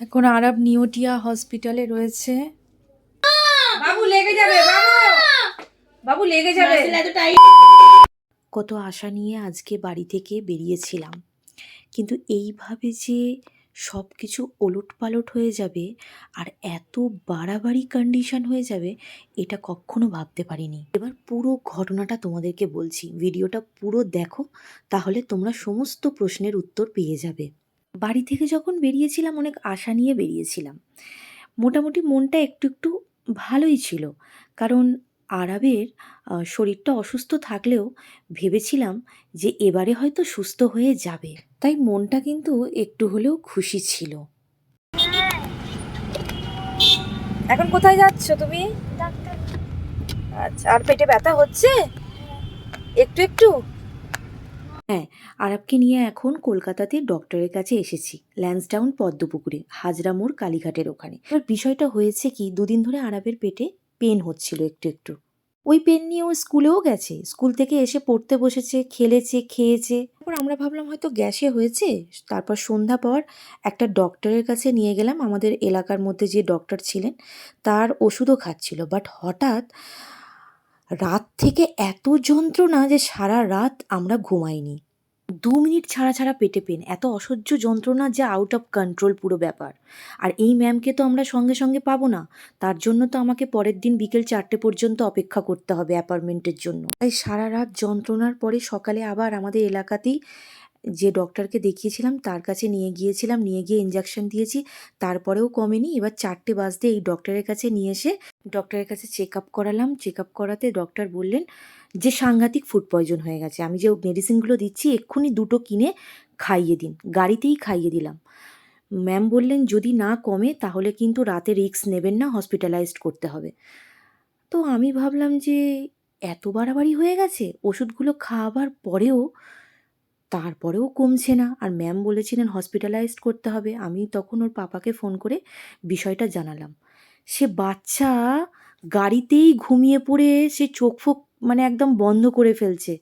এখন আরব নিউটিয়া হসপিটালে রয়েছে। বাবু লেগে যাবে বাবু। বাবু লেগে যাবে। কত আশা নিয়ে আজকে বাড়ি থেকে বেরিয়েছিলাম। কিন্তু এইভাবে যে সব কিছু ওলট পালট হয়ে যাবে আর এত বাড়াবাড়ি কন্ডিশন হয়ে যাবে এটা কখনো ভাবতে পারিনি। এবার পুরো ঘটনাটা তোমাদেরকে বলছি। ভিডিওটা পুরো দেখো তাহলে তোমরা সমস্ত প্রশ্নের উত্তর পেয়ে যাবে। বাড়ি থেকে যখন বেরিয়েছিলাম অনেক আশা নিয়ে বেরিয়েছিলাম। মোটামুটি মনটা একটু একটু ভালোই ছিল। কারণ আরবের শরীরটা অসুস্থ থাকলেও ভেবেছিলাম যে এবারে হয়তো সুস্থ হয়ে যাবে। তাই মনটা কিন্তু একটু হলেও খুশি ছিল। এখন কোথায় যাচ্ছ তুমি? আচ্ছা আর পেটে ব্যথা হচ্ছে? একটু একটু? আরবকে নিয়ে এখন কলকাতাতে ডক্টরের কাছে এসেছি ল্যান্সডাউন পদ্মপুকুরে, হাজরা মোড়, কালীঘাটের ওখানে। এবার বিষয়টা হয়েছে কি, দুদিন ধরে আরবের পেটে পেন হচ্ছিল একটু একটু। ওই পেন নিয়ে ও স্কুলেও গেছে, স্কুল থেকে এসে পড়তে বসেছে, খেলেছে, খেয়েছে। তারপর আমরা ভাবলাম হয়তো গ্যাসে হয়েছে, তারপর সন্ধ্যা পর একটা ডক্টরের কাছে নিয়ে গেলাম, আমাদের এলাকার মধ্যে যে ডক্টর ছিলেন, তার ওষুধও খাচ্ছিল। বাট হঠাৎ রাত থেকে এত যন্ত্রণা যে সারা রাত আমরা ঘুমাইনি। দু মিনিট ছাড়া ছাড়া পেটে পেন এত অসহ্য যন্ত্রণা যে আউট অফ কন্ট্রোল পুরো ব্যাপার। আর এই ম্যামকে তো আমরা সঙ্গে সঙ্গে পাবো না, তার জন্য তো আমাকে পরের দিন বিকেল চারটে পর্যন্ত অপেক্ষা করতে হবে অ্যাপার্টমেন্টের জন্য। তাই সারা রাত যন্ত্রণার পরে সকালে আবার আমাদের এলাকাতেই যে ডক্টরকে দেখিয়েছিলাম, তার কাছে নিয়ে গিয়েছিলাম, নিয়ে গিয়ে ইঞ্জেকশন দিয়েছি। তারপরেও কমেনি। এবার চারটে বাজতে এই ডক্টরের কাছে নিয়ে এসে ডক্টরের কাছে চেক আপ করালাম। চেক আপ করাতে ডক্টর বললেন যে, সাংঘাতিক ফুড পয়জন হয়ে গেছে। আমি যে মেডিসিনগুলো দিচ্ছি, এক্ষুনি দুটো কিনে খাইয়ে দিন। গাড়িতেই খাইয়ে দিলাম। ম্যাম বললেন, যদি না কমে, তাহলে কিন্তু রাতে রিস্ক নেবেন না হসপিটালাইজড করতে হবে। তো আমি ভাবলাম যে, এত বাড়াবাড়ি হয়ে গেছে? ওষুধগুলো খাওয়াবার পরেও তারপরেও কমছে না। আর ম্যাম বলেছিলেন হসপিটালাইজড করতে হবে। আমি তখন ওর পাপাকে ফোন করে বিষয়টা জানালাম। সে বাচ্চা গাড়িতেই ঘুমিয়ে পড়ে, সে চোখ ফোক মানে একদম বন্ধ করে ফেলছে।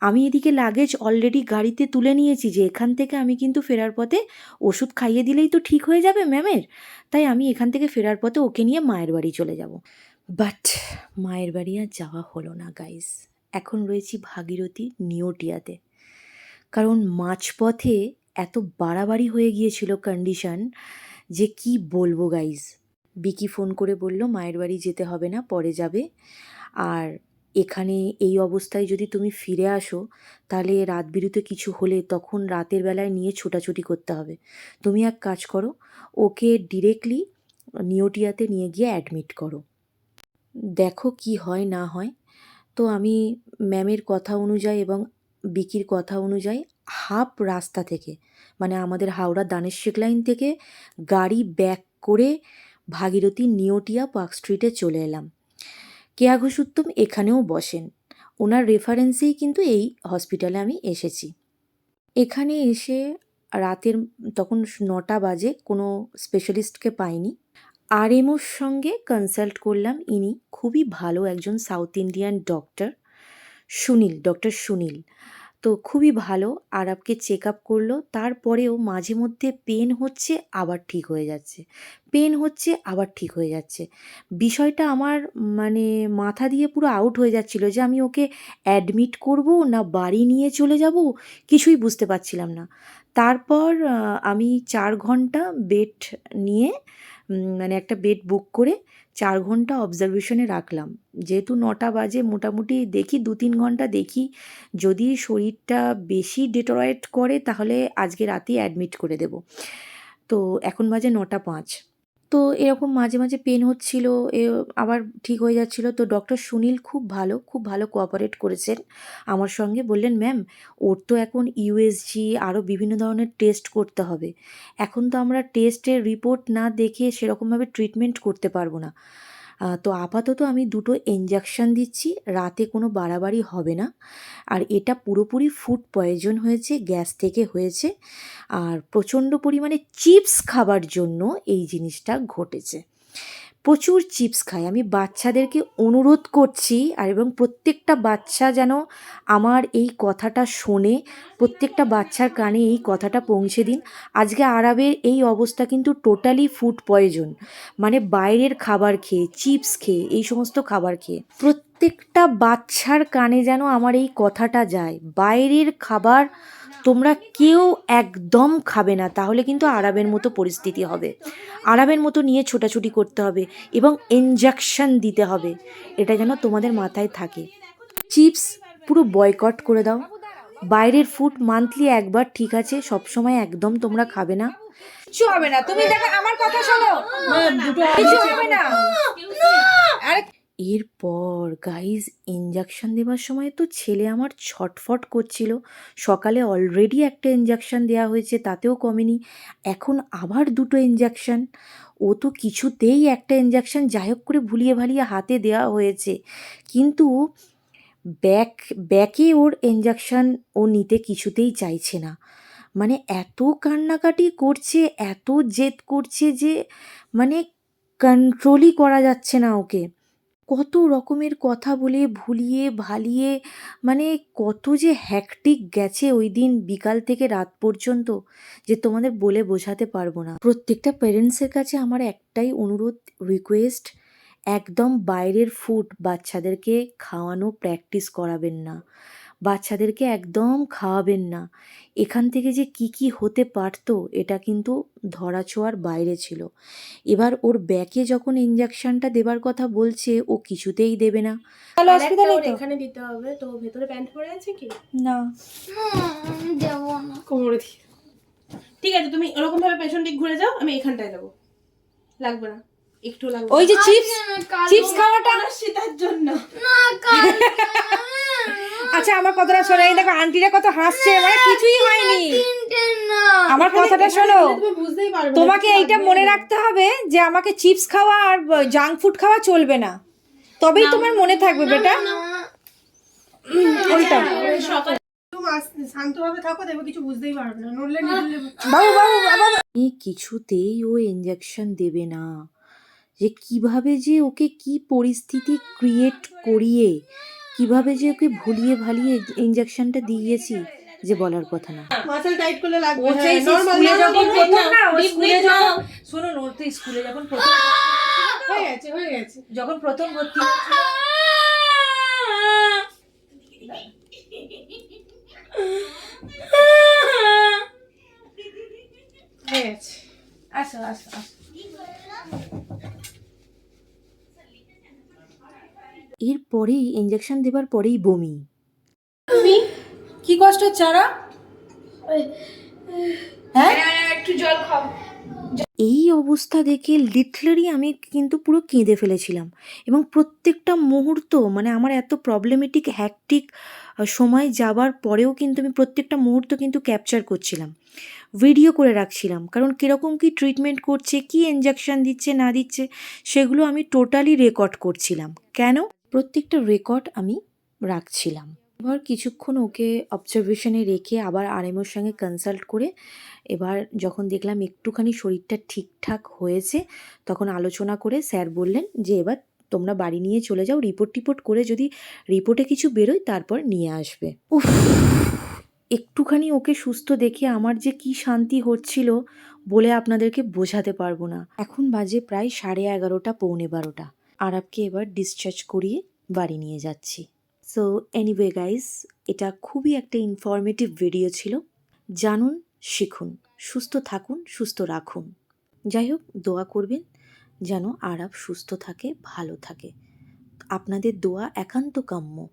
আমি এদিকে লাগেজ অলরেডি গাড়িতে তুলে নিয়েছি যে এখান থেকে আমি কিন্তু ফেরার পথে ওষুধ খাইয়ে দিলেই তো ঠিক হয়ে যাবে ম্যামের তাই আমি এখান থেকে ফেরার পথে ওকে নিয়ে মায়ের বাড়ি চলে যাব। বাট মায়ের বাড়ি আর যাওয়া হলো না গাইস এখন রয়েছি ভাগীরথী নিউটিয়াতে কারণ মাঝপথে এত বাড়াবাড়ি হয়ে গিয়েছিল কন্ডিশন যে কি বলব গাইজ বিকি ফোন করে বলল, মায়ের বাড়ি যেতে হবে না, পরে যাবে। আর এখানে এই অবস্থায় যদি তুমি ফিরে আসো, তাহলে রাত বিরুতে কিছু হলে তখন রাতের বেলায় নিয়ে ছোটাছুটি করতে হবে। তুমি এক কাজ করো, ওকে ডিরেক্টলি নিওটিয়াতে নিয়ে গিয়ে অ্যাডমিট করো। দেখো কি হয়, না হয়। তো আমি ম্যামের কথা অনুযায়ী এবং বিকির কথা অনুযায়ী হাফ রাস্তা থেকে মানে আমাদের হাওড়া দানেশ লাইন থেকে গাড়ি ব্যাক করে ভাগীরথী নিওটিয়া পার্ক স্ট্রিটে চলে এলাম। কেয়া ঘোষ উত্তম এখানেও বসেন। ওনার রেফারেন্সেই কিন্তু এই হসপিটালে আমি এসেছি। এখানে এসে রাতের তখন নটা বাজে, কোনো স্পেশালিস্টকে পাইনি। আর এমোর সঙ্গে কনসাল্ট করলাম। ইনি খুবই ভালো একজন South Indian doctor. Sunil doctor Sunil. তো খুবই ভালো আর আপকে চেক আপ করল, তারপরেও মাঝে মধ্যে পেন হচ্ছে, আবার ঠিক হয়ে যাচ্ছে। পেন হচ্ছে, আবার ঠিক হয়ে যাচ্ছে। বিষয়টা আমার মানে মাথা দিয়ে পুরো আউট হয়ে যাচ্ছিল যে আমি ওকে অ্যাডমিট করব না বাড়ি নিয়ে চলে যাব, কিছুই বুঝতে পারছিলাম না। তারপর আমি চার ঘণ্টা বেড নিয়ে মানে একটা বেড বুক করে চার ঘণ্টা অবজারভেশনে রাখলাম। যেহেতু নটা বাজে, মোটামুটি দেখি, দু তিন ঘণ্টা দেখি। যদি শরীরটা বেশি ডেটোরাইট করে, তাহলে আজকে রাতেই অ্যাডমিট করে দেব। তো এখন বাজে নটা পাঁচ। তো এরকম মাঝে মাঝে পেন হচ্ছিল, এ আবার ঠিক হয়ে যাচ্ছিল। তো ডক্টর সুনীল খুব ভালো খুব ভালো কোঅপারেট করেছেন আমার সঙ্গে। বললেন ম্যাম ওর তো এখন ইউএসজি আরও বিভিন্ন ধরনের টেস্ট করতে হবে। এখন তো আমরা টেস্টের রিপোর্ট না দেখে সেরকমভাবে ট্রিটমেন্ট করতে পারব না। তো আপাতত আমি দুটো ইঞ্জেকশান দিচ্ছি, রাতে কোনো বাড়াবাড়ি হবে না। আর এটা পুরোপুরি ফুড পয়জন হয়েছে, গ্যাস থেকে হয়েছে। আর প্রচণ্ড পরিমাণে চিপস খাবার জন্য এই জিনিসটা ঘটেছে। প্রচুর চিপস খায় আমি বাচ্চাদেরকে অনুরোধ করছি আর এবং প্রত্যেকটা বাচ্চা যেন আমার এই কথাটা শোনে, প্রত্যেকটা বাচ্চার কানে এই কথাটা পৌঁছে দিন। আজকে আরবের এই অবস্থা কিন্তু টোটালি ফুড পয়জন মানে বাইরের খাবার খেয়ে, চিপস খেয়ে, এই সমস্ত খাবার খেয়ে। প্রত্যেকটা বাচ্চার কানে যেন আমার এই কথাটা যায় বাইরের খাবার তোমরা কেউ একদম খাবে না তাহলে কিন্তু আরবের মতো পরিস্থিতি হবে আরবের মতো নিয়ে ছোটাছুটি করতে হবে এবং ইনজেকশন দিতে হবে এটা যেন তোমাদের মাথায় থাকে চিপস পুরো বয়কট করে দাও বাইরের ফুড মান্থলি একবার ঠিক আছে সবসময় একদম তোমরা খাবে না কিছু হবে না তুমি দেখো আমার কথা শোনো কিছু হবে না আরে এরপর, গাইজ ইঞ্জেকশন দেওয়ার সময় তো ছেলে আমার ছটফট করছিল। সকালে অলরেডি একটা ইঞ্জেকশন দেওয়া হয়েছে, তাতেও কমেনি। এখন আবার দুটো ইঞ্জেকশন ও তো কিছুতেই একটা ইঞ্জেকশন যাই হোক করে ভুলিয়ে ভালিয়ে হাতে দেওয়া হয়েছে। কিন্তু ব্যাক ব্যাকে ওর ইঞ্জেকশন ও নিতে কিছুতেই চাইছে না। মানে এত কান্নাকাটি করছে, এত জেদ করছে যে মানে কন্ট্রোলই করা যাচ্ছে না ওকে। কত রকমের কথা বলে, ভুলিয়ে, ভালিয়ে মানে কত যে হ্যাকটিক গেছে ওই দিন বিকাল থেকে রাত পর্যন্ত যে তোমাদের বলে বোঝাতে পারব না। প্রত্যেকটা প্যারেন্টসের কাছে আমার একটাই অনুরোধ রিকোয়েস্ট একদম বাইরের ফুড বাচ্চাদেরকে খাওয়ানো প্র্যাকটিস করাবেন না। বাচ্চাদেরকে একদম খাওয়াবেন না। এখান থেকে যে কি কি হতে পারতো এটা কিন্তু ধরাছোঁয়ার বাইরে ছিল। এবার ওর ব্যাকে যখন ইঞ্জেকশনটা দেবার কথা বলছে ও কিছুতেই দেবে না। ভালো অসুবিধা নেই এখানে দিতে হবে। তো ভেতরে প্যান্ট পরে আছে কি? না। কোমরে দিয়ে। ঠিক আছে তুমি ওরকম ভাবে পেছন দিক ঘুরে যাও আমি এখানটায় দেবো। লাগবে না। একটু লাগবে। ওই যে চিপস চিপস খাওয়াটা না সেটার জন্য। আচ্ছা আমার কথাটা শোনো। এই দেখো আন্টিরা কত হাসছে মানে কিছুই হয়নি। আমার কথাটা শোনো। তুমি বুঝতেই পারবে না তোমাকে এইটা মনে রাখতে হবে যে আমাকে চিপস খাওয়া আর জাঙ্ক ফুড খাওয়া চলবে না। তবেই তোমার মনে থাকবে বেটা। ওইটা ওই সকালে তুমি আস্তে- শান্তভাবে থাকো দেখবে কিছু বুঝতেই পারবে না। নড়লে বাবু বাবু বাবু। কিছুতেই ও ইঞ্জেকশন দেবে না। যে কীভাবে যে ওকে কি পরিস্থিতি ক্রিয়েট করিয়ে কীভাবে যে ওকে ভুলিয়ে ভালিয়ে ইঞ্জেকশনটা দিয়েছি যে বলার কথা না। মাসেল টাইট করলে লাগবে ও হ্যাঁ, স্কুলে যখন প্রথম না স্কুলে যখন শুনুন ওর তো স্কুলে যখন প্রথম হয়ে গেছে হয়ে গেছে। যখন প্রথম ভর্তি হয়ে গেছে। আসো আসো আসো। এরপরেই ইঞ্জেকশন দেবার পরেই বমি। তুমি? কি কষ্ট আরা হ্যাঁ? এই অবস্থা দেখে লিটলারি আমি কিন্তু পুরো কেঁদে ফেলেছিলাম। এবং প্রত্যেকটা মুহূর্ত মানে আমার এত প্রবলেমেটিক হ্যাকটিক সময় যাবার পরেও কিন্তু আমি প্রত্যেকটা মুহূর্ত কিন্তু ক্যাপচার করছিলাম। ভিডিও করে রাখছিলাম। কারণ কীরকম কী ট্রিটমেন্ট করছে কি ইঞ্জেকশন দিচ্ছে না দিচ্ছে সেগুলো আমি টোটালি রেকর্ড করছিলাম। কেন? প্রত্যেকটা রেকর্ড আমি রাখছিলাম। এবার কিছুক্ষণ ওকে অবজারভেশনে রেখে আবার আরএমওর সঙ্গে কনসাল্ট করে এবার যখন দেখলাম একটুখানি শরীরটা ঠিকঠাক হয়েছে, তখন আলোচনা করে স্যার বললেন যে, এবার তোমরা বাড়ি নিয়ে চলে যাও রিপোর্ট টিপোর্ট করে যদি রিপোর্টে কিছু বেরোয়, তারপর নিয়ে আসবে। উফ, একটুখানি ওকে সুস্থ দেখে আমার যে কি শান্তি হচ্ছিল বলে আপনাদেরকে বোঝাতে পারব না। এখন বাজে প্রায় সাড়ে এগারোটা, পৌনে বারোটা। আরবকে এবার ডিসচার্জ করিয়ে বাড়ি নিয়ে যাচ্ছি। সো এনিওয়ে গাইস এটা খুবই একটা ইনফরমেটিভ ভিডিও ছিল। জানুন, শিখুন, সুস্থ থাকুন, সুস্থ রাখুন। যাই হোক, দোয়া করবেন যেন আরব সুস্থ থাকে, ভালো থাকে। আপনাদের দোয়া একান্ত কাম্য।